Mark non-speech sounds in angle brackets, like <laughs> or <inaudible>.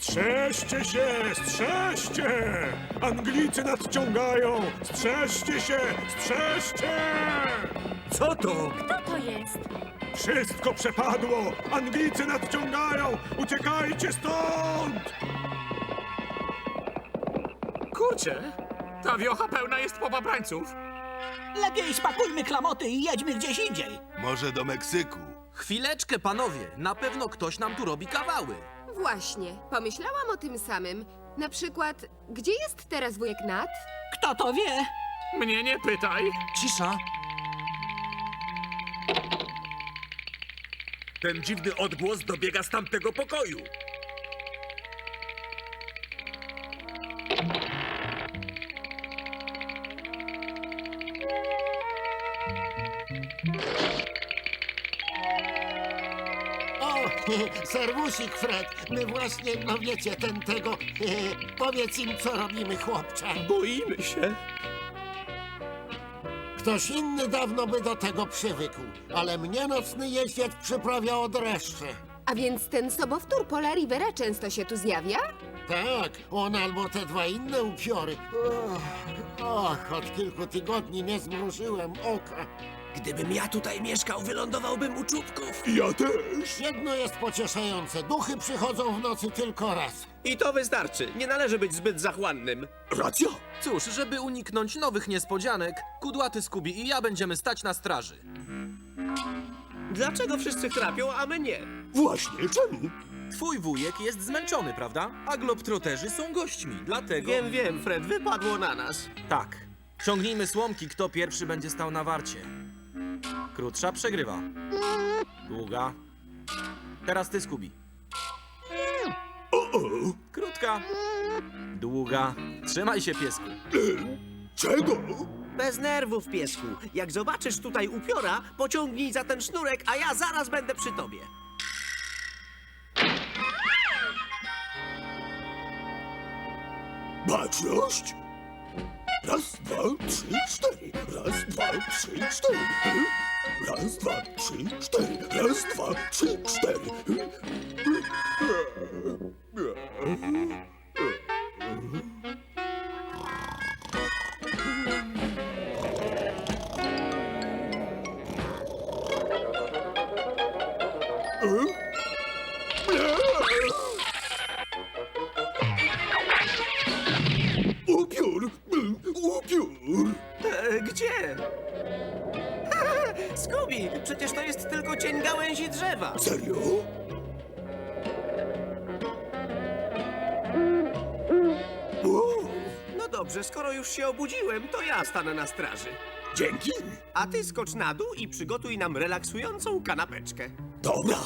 Strzeżcie się, strzeżcie! Anglicy nadciągają! Strzeżcie się, strzeżcie! Co to? Kto to jest? Wszystko przepadło! Anglicy nadciągają! Uciekajcie stąd! Kurczę, ta wiocha pełna jest popaprańców. Lepiej spakujmy klamoty i jedźmy gdzieś indziej. Może do Meksyku. Chwileczkę, panowie. Na pewno ktoś nam tu robi kawały. Właśnie, pomyślałam o tym samym. Na przykład, gdzie jest teraz wujek Nat? Kto to wie? Mnie nie pytaj. Cisza. Ten dziwny odgłos dobiega z tamtego pokoju. <laughs> serwusik Fred, my właśnie, no wiecie, ten tego, <laughs> powiedz im, co robimy, chłopcze. Boimy się. Ktoś inny dawno by do tego przywykł, ale mnie nocny jeździec przyprawia od dreszcze. A więc ten sobowtór Pola Rivera często się tu zjawia? Tak, on albo te dwa inne upiory. Och, och, od kilku tygodni nie zmrużyłem oka. Gdybym ja tutaj mieszkał, wylądowałbym u czubków. Ja też! Jedno jest pocieszające, duchy przychodzą w nocy tylko raz. I to wystarczy. Nie należy być zbyt zachłannym. Racja! Cóż, żeby uniknąć nowych niespodzianek, kudłaty Skubi i ja będziemy stać na straży. Dlaczego wszyscy chrapią, a my nie? Właśnie, czemu? Twój wujek jest zmęczony, prawda? A globtroterzy są gośćmi, dlatego... Wiem, wiem, Fred, wypadło na nas. Tak. Ciągnijmy słomki, kto pierwszy będzie stał na warcie. Krótsza przegrywa. Długa. Teraz ty, Skubi. Krótka. Długa. Trzymaj się, piesku. Czego? Bez nerwów, piesku. Jak zobaczysz tutaj upiora, pociągnij za ten sznurek, a ja zaraz będę przy tobie. Baczność! Raz, dwa, trzy, cztery. Raz, dwa, trzy, cztery. Raz, dwa, trzy, cztery. Raz, dwa, trzy, cztery. Upiór! Upiór! E, gdzie? Skubi, przecież to jest tylko cień gałęzi drzewa. Serio? Wow, No dobrze, skoro już się obudziłem, to ja stanę na straży. dzięki! A ty skocz na dół i przygotuj nam relaksującą kanapeczkę. Dobra!